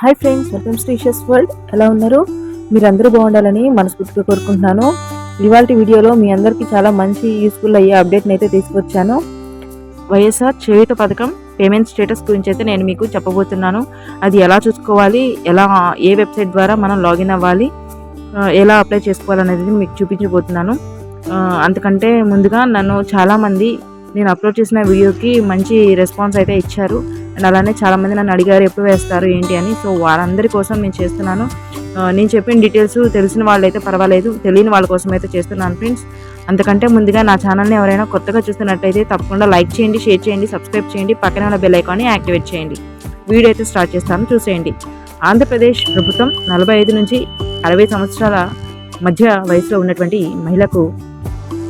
Hi friends welcome స్టీషియస్ world ఎలా ఉన్నారు? మీరందరూ బాగుండాలని మనస్ఫూర్తిగా కోరుకుంటున్నాను. ఇవాళ వీడియోలో మీ అందరికీ చాలా మంచి యూస్ఫుల్ అయ్యే అప్డేట్ని అయితే తీసుకొచ్చాను. వైఎస్ఆర్ చేయుత పథకం పేమెంట్ స్టేటస్ గురించి అయితే నేను మీకు చెప్పబోతున్నాను. అది ఎలా చూసుకోవాలి? ఎలా ఏ వెబ్సైట్ ద్వారా మనం లాగిన్ అవ్వాలి? ఎలా అప్లై చేసుకోవాలనేది మీకు చూపించబోతున్నాను. అందుకంటే అంతకంటే ముందుగా నన్ను చాలామంది నేను అప్లోడ్ చేసిన వీడియోకి మంచి రెస్పాన్స్ అయితే ఇచ్చారు. అండ్ అలానే చాలామంది నన్ను అడిగారు ఎప్పుడు వేస్తారు ఏంటి? అని. సో వారందరి కోసం నేను చేస్తున్నాను. నేను చెప్పిన డీటెయిల్స్ తెలిసిన వాళ్ళైతే పర్వాలేదు తెలియని వాళ్ళ కోసం అయితే చేస్తున్నాను ఫ్రెండ్స్. అంతకంటే ముందుగా నా ఛానల్ని ఎవరైనా కొత్తగా చూస్తున్నట్టయితే తప్పకుండా లైక్ చేయండి షేర్ చేయండి సబ్స్క్రైబ్ చేయండి పక్కన ఉన్న బెల్ ఐకాన్ని యాక్టివేట్ చేయండి. వీడియో అయితే స్టార్ట్ చేస్తాను చూసేయండి. ఆంధ్రప్రదేశ్ ప్రభుత్వం నలభై ఐదు నుంచి అరవై సంవత్సరాల మధ్య వయసులో ఉన్నటువంటి మహిళకు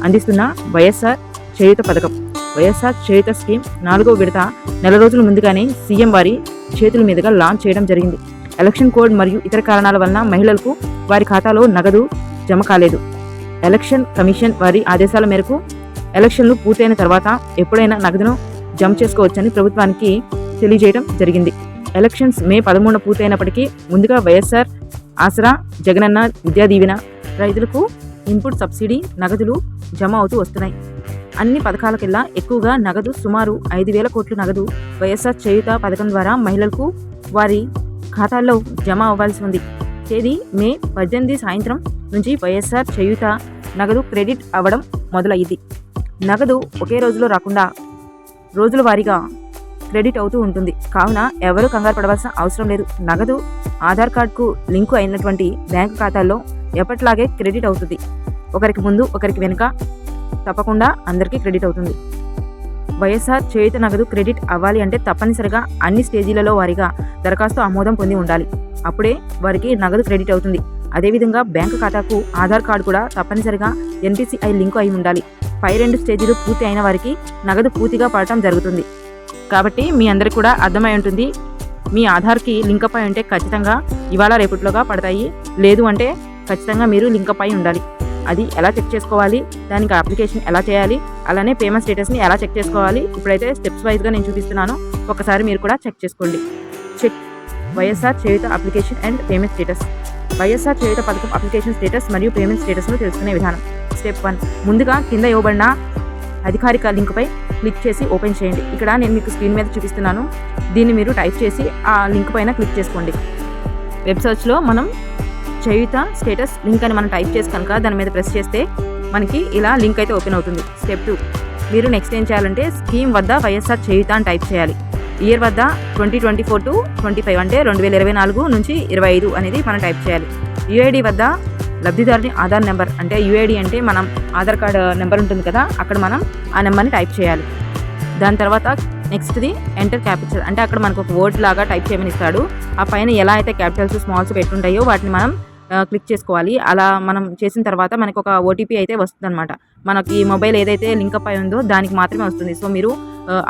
అందిస్తున్న వైఎస్ఆర్ చేయుత పథకం. వైఎస్ఆర్ చేత స్కీమ్ నాలుగో విడత నెల రోజుల ముందుగానే సీఎం వారి చేతుల మీదుగా లాంచ్ చేయడం జరిగింది. ఎలక్షన్ కోడ్ మరియు ఇతర కారణాల వలన మహిళలకు వారి ఖాతాలో నగదు జమ కాలేదు. ఎలక్షన్ కమిషన్ వారి ఆదేశాల మేరకు ఎలక్షన్లు పూర్తయిన తర్వాత ఎప్పుడైనా నగదును జమ చేసుకోవచ్చని ప్రభుత్వానికి తెలియజేయడం జరిగింది. ఎలక్షన్స్ మే పదమూడున పూర్తయినప్పటికీ ముందుగా వైఎస్ఆర్ ఆసరా జగనన్న విద్యా దీవెన రైతులకు ఇన్పుట్ సబ్సిడీ నగదులు జమ అవుతూ వస్తున్నాయి. అన్ని పథకాలకెల్లా ఎక్కువగా నగదు సుమారు ఐదు వేల కోట్ల నగదు వైఎస్ఆర్ చేయుత పథకం ద్వారా మహిళలకు వారి ఖాతాల్లో జమ అవ్వాల్సి ఉంది. తేదీ మే పద్దెనిమిది సాయంత్రం నుంచి వైఎస్ఆర్ చేయుత నగదు క్రెడిట్ అవ్వడం మొదలయ్యింది. నగదు ఒకే రోజులో రాకుండా రోజుల వారీగా క్రెడిట్ అవుతూ ఉంటుంది. కావున ఎవరూ కంగారు పడవలసిన అవసరం లేదు. నగదు ఆధార్ కార్డుకు లింకు అయినటువంటి బ్యాంకు ఖాతాల్లో ఎప్పటిలాగే క్రెడిట్ అవుతుంది. ఒకరికి ముందు ఒకరికి వెనుక తప్పకుండా అందరికీ క్రెడిట్ అవుతుంది. వైఎస్ఆర్ చేయుత నగదు క్రెడిట్ అవ్వాలి అంటే తప్పనిసరిగా అన్ని స్టేజీలలో వారిగా దరఖాస్తు ఆమోదం పొంది ఉండాలి. అప్పుడే వారికి నగదు క్రెడిట్ అవుతుంది. అదేవిధంగా బ్యాంకు ఖాతాకు ఆధార్ కార్డు కూడా తప్పనిసరిగా ఎన్పిసిఐ లింకు అయి ఉండాలి. పై రెండు స్టేజీలు పూర్తి అయిన వారికి నగదు పూర్తిగా పడటం జరుగుతుంది. కాబట్టి మీ అందరికి కూడా అర్థమై ఉంటుంది. మీ ఆధార్కి లింక్ అప్ అయి ఉంటే ఖచ్చితంగా ఇవాళ రేపట్లోగా పడతాయి. లేదు అంటే ఖచ్చితంగా మీరు లింక్ అప్ అయి ఉండాలి. అది ఎలా చెక్ చేసుకోవాలి దానికి అప్లికేషన్ ఎలా చేయాలి అలానే పేమెంట్ స్టేటస్ని ఎలా చెక్ చేసుకోవాలి. ఇప్పుడైతే స్టెప్స్ వైజ్గా నేను చూపిస్తున్నాను. ఒకసారి మీరు కూడా చెక్ చేసుకోండి. Check YSR Cheyutha application and payment status YSR Cheyutha పథకం అప్లికేషన్ స్టేటస్ మరియు పేమెంట్ స్టేటస్ను తెలుసుకునే విధానం. స్టెప్ వన్ ముందుగా కింద ఇవ్వబడిన అధికారిక లింక్పై క్లిక్ చేసి ఓపెన్ చేయండి. ఇక్కడ నేను మీకు స్క్రీన్ మీద చూపిస్తున్నాను. దీన్ని మీరు టైప్ చేసి ఆ లింక్ పైన క్లిక్ చేసుకోండి. వెబ్ సర్చ్లో మనం చేయుత స్టేటస్ లింక్ అని మనం టైప్ చేసి కనుక దాని మీద ప్రెస్ చేస్తే మనకి ఇలా లింక్ అయితే ఓపెన్ అవుతుంది. Step two. మీరు నెక్స్ట్ ఏం చేయాలంటే స్కీమ్ వద్ద వైఎస్ఆర్ చేయుత అని టైప్ చేయాలి. ఇయర్ వద్ద twenty twenty four to twenty five అంటే రెండు వేల ఇరవై నాలుగు నుంచి ఇరవై ఐదు అనేది మనం టైప్ చేయాలి. యుఐడి వద్ద లబ్ధిదారుని ఆధార్ నెంబర్ అంటే యుఐడి అంటే మనం ఆధార్ కార్డు నెంబర్ ఉంటుంది కదా అక్కడ మనం ఆ నెంబర్ని టైప్ చేయాలి. దాని తర్వాత నెక్స్ట్ది ఎంటర్ క్యాపిటల్ అంటే అక్కడ మనకు ఒక వర్డ్ లాగా టైప్ చేయమని ఇస్తాడు. ఆ పైన ఎలా అయితే క్యాపిటల్స్ స్మాల్స్ పెట్టుంటాయో వాటిని మనం క్లిక్ చేసుకోవాలి. అలా మనం చేసిన తర్వాత మనకు ఒక ఓటీపీ అయితే వస్తుందన్నమాట. మనకి మొబైల్ ఏదైతే లింకప్ అయి ఉందో దానికి మాత్రమే వస్తుంది. సో మీరు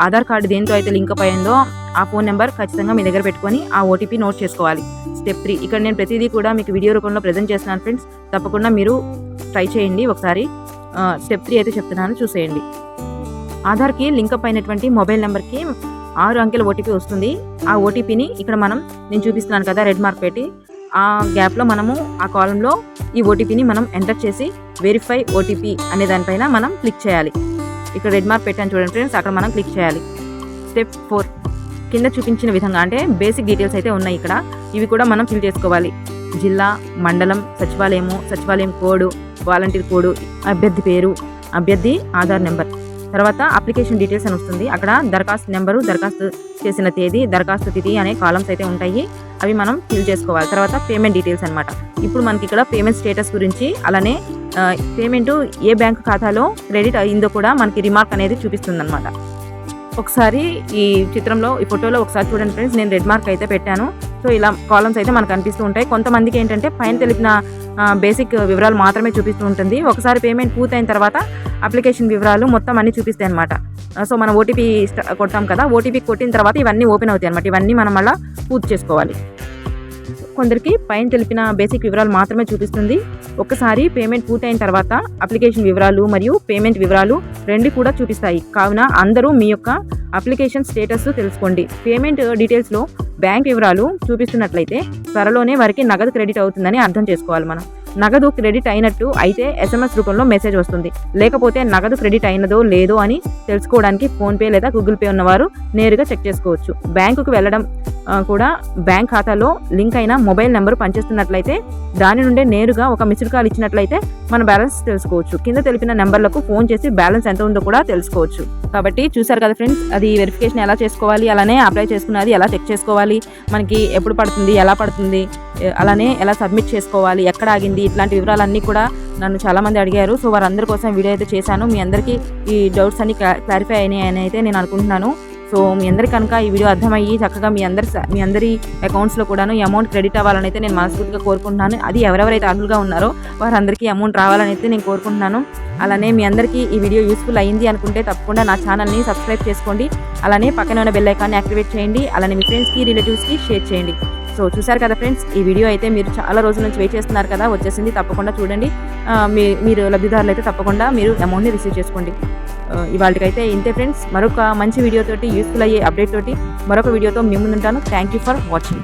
ఆధార్ కార్డు దేంతో అయితే లింక్ అప్ అయిందో ఆ ఫోన్ నెంబర్ ఖచ్చితంగా మీ దగ్గర పెట్టుకొని ఆ ఓటీపీ నోట్ చేసుకోవాలి. Step three. ఇక్కడ నేను ప్రతిదీ కూడా మీకు వీడియో రూపంలో ప్రజెంట్ చేస్తున్నాను ఫ్రెండ్స్. తప్పకుండా మీరు ట్రై చేయండి ఒకసారి. స్టెప్ త్రీ అయితే చెప్తున్నాను. చూసేయండి. ఆధార్కి లింక్ అప్ అయినటువంటి మొబైల్ నెంబర్కి ఆరు అంకెల ఓటీపీ వస్తుంది. ఆ ఓటీపీని ఇక్కడ మనం నేను చూపిస్తున్నాను కదా రెడ్ మార్క్ పెట్టి. ఆ గ్యాప్లో మనము ఆ కాలంలో ఈ ఓటీపీని మనం ఎంటర్ చేసి వెరిఫై ఓటీపీ అనే దానిపైన మనం క్లిక్ చేయాలి. ఇక్కడ రెడ్ మార్క్ పెట్టాను చూడండి ఫ్రెండ్స్ అక్కడ మనం క్లిక్ చేయాలి. స్టెప్ ఫోర్ కింద చూపించిన విధంగా అంటే బేసిక్ డీటెయిల్స్ అయితే ఉన్నాయి ఇక్కడ. ఇవి కూడా మనం ఫిల్ చేసుకోవాలి. జిల్లా మండలం సచివాలయము సచివాలయం కోడ్ వాలంటీర్ కోడ్ అభ్యర్థి పేరు అభ్యర్థి ఆధార్ నెంబర్. తర్వాత అప్లికేషన్ డీటెయిల్స్ అని వస్తుంది. అక్కడ దరఖాస్తు నెంబరు దరఖాస్తు చేసిన తేదీ దరఖాస్తు తిథి అనే కాలమ్స్ అయితే ఉంటాయి. అవి మనం ఫిల్ చేసుకోవాలి. తర్వాత పేమెంట్ డీటెయిల్స్ అనమాట ఇప్పుడు మనకి ఇక్కడ పేమెంట్ స్టేటస్ గురించి అలానే పేమెంట్ ఏ బ్యాంక్ ఖాతాలో క్రెడిట్ అయిందో కూడా మనకి రిమార్క్ అనేది చూపిస్తుంది అనమాట ఒకసారి ఈ చిత్రంలో ఈ ఫోటోలో ఒకసారి చూడండి ఫ్రెండ్స్. నేను రెడ్ మార్క్ అయితే పెట్టాను. సో ఇలా కాలమ్స్ అయితే మనకు కనిపిస్తూ ఉంటాయి. కొంతమందికి ఏంటంటే పైన తెలిపిన బేసిక్ వివరాలు మాత్రమే చూపిస్తూ ఉంటుంది. ఒకసారి పేమెంట్ పూర్తయిన తర్వాత అప్లికేషన్ వివరాలు మొత్తం అన్ని చూపిస్తాయి అనమాట సో మనం ఓటీపీ కొట్టాం కదా ఓటీపీ కొట్టిన తర్వాత ఇవన్నీ ఓపెన్ అవుతాయి అనమాట ఇవన్నీ మనం మళ్ళీ పూర్తి చేసుకోవాలి. కొందరికి పైన తెలిపిన బేసిక్ వివరాలు మాత్రమే చూపిస్తుంది. ఒకసారి పేమెంట్ పూర్తయిన తర్వాత అప్లికేషన్ వివరాలు మరియు పేమెంట్ వివరాలు రెండు కూడా చూపిస్తాయి. కావున అందరూ మీ యొక్క అప్లికేషన్ స్టేటస్ తెలుసుకోండి. పేమెంట్ డీటెయిల్స్లో బ్యాంక్ వివరాలు చూపిస్తున్నట్లయితే త్వరలోనే వారికి నగదు క్రెడిట్ అవుతుందని అర్థం చేసుకోవాలి మనం. నగదు క్రెడిట్ అయినట్టు అయితే ఎస్ఎంఎస్ రూపంలో మెసేజ్ వస్తుంది. లేకపోతే నగదు క్రెడిట్ అయినదో లేదో అని తెలుసుకోవడానికి ఫోన్పే లేదా గూగుల్ పే ఉన్నవారు నేరుగా చెక్ చేసుకోవచ్చు. బ్యాంకుకు వెళ్ళడం కూడా బ్యాంక్ ఖాతాలో లింక్ అయిన మొబైల్ నెంబర్ పనిచేస్తున్నట్లయితే దాని నుండే నేరుగా ఒక మిస్డ్ కాల్ ఇచ్చినట్లయితే మన బ్యాలెన్స్ తెలుసుకోవచ్చు. కింద తెలిపిన నెంబర్లకు ఫోన్ చేసి బ్యాలెన్స్ ఎంత ఉందో కూడా తెలుసుకోవచ్చు. కాబట్టి చూసారు కదా ఫ్రెండ్స్ అది వెరిఫికేషన్ ఎలా చేసుకోవాలి అలానే అప్లై చేసుకున్నది ఎలా చెక్ చేసుకోవాలి మనకి ఎప్పుడు పడుతుంది ఎలా పడుతుంది అలానే ఎలా సబ్మిట్ చేసుకోవాలి ఎక్కడ ఆగింది ఇట్లాంటి వివరాలన్నీ కూడా నన్ను చాలా మంది అడిగారు. సో వారందరి కోసం వీడియో అయితే చేశాను. మీ అందరికీ ఈ డౌట్స్ అన్ని క్లారిఫై అయినాయి అని అయితే నేను అనుకుంటున్నాను. సో మీ అందరి కనుక ఈ వీడియో అర్థమయ్యి చక్కగా మీ అందరి మీ అందరి అకౌంట్స్లో కూడాను ఈ అమౌంట్ క్రెడిట్ అవ్వాలని అయితే నేను మనస్ఫూర్తిగా కోరుకుంటున్నాను. అది ఎవరెవరైతే అర్హులుగా ఉన్నారో వారందరికీ అమౌంట్ రావాలని అయితే నేను కోరుకుంటున్నాను. అలానే మీ అందరికీ ఈ వీడియో యూస్ఫుల్ అయ్యింది అనుకుంటే తప్పకుండా నా ఛానల్ని సబ్స్క్రైబ్ చేసుకోండి. అలానే పక్కన ఉన్న బెల్ ఐకాన్ని యాక్టివేట్ చేయండి. అలానే మీ ఫ్రెండ్స్కి రిలేటివ్స్కి షేర్ చేయండి. సో చూసారు కదా ఫ్రెండ్స్ ఈ వీడియో అయితే మీరు చాలా రోజుల నుంచి వెయిట్ చేస్తున్నారు కదా వచ్చేసింది తప్పకుండా చూడండి. మీ మీరు లబ్ధిదారులు అయితే తప్పకుండా మీరు అమౌంట్ని రిసీవ్ చేసుకోండి. ఇవాళకైతే ఇంతే ఫ్రెండ్స్. మరొక మంచి వీడియో తోటి యూస్ఫుల్ అయ్యే అప్డేట్ తోటి మరొక వీడియోతో మీ ముందుంటాను. Thank you for watching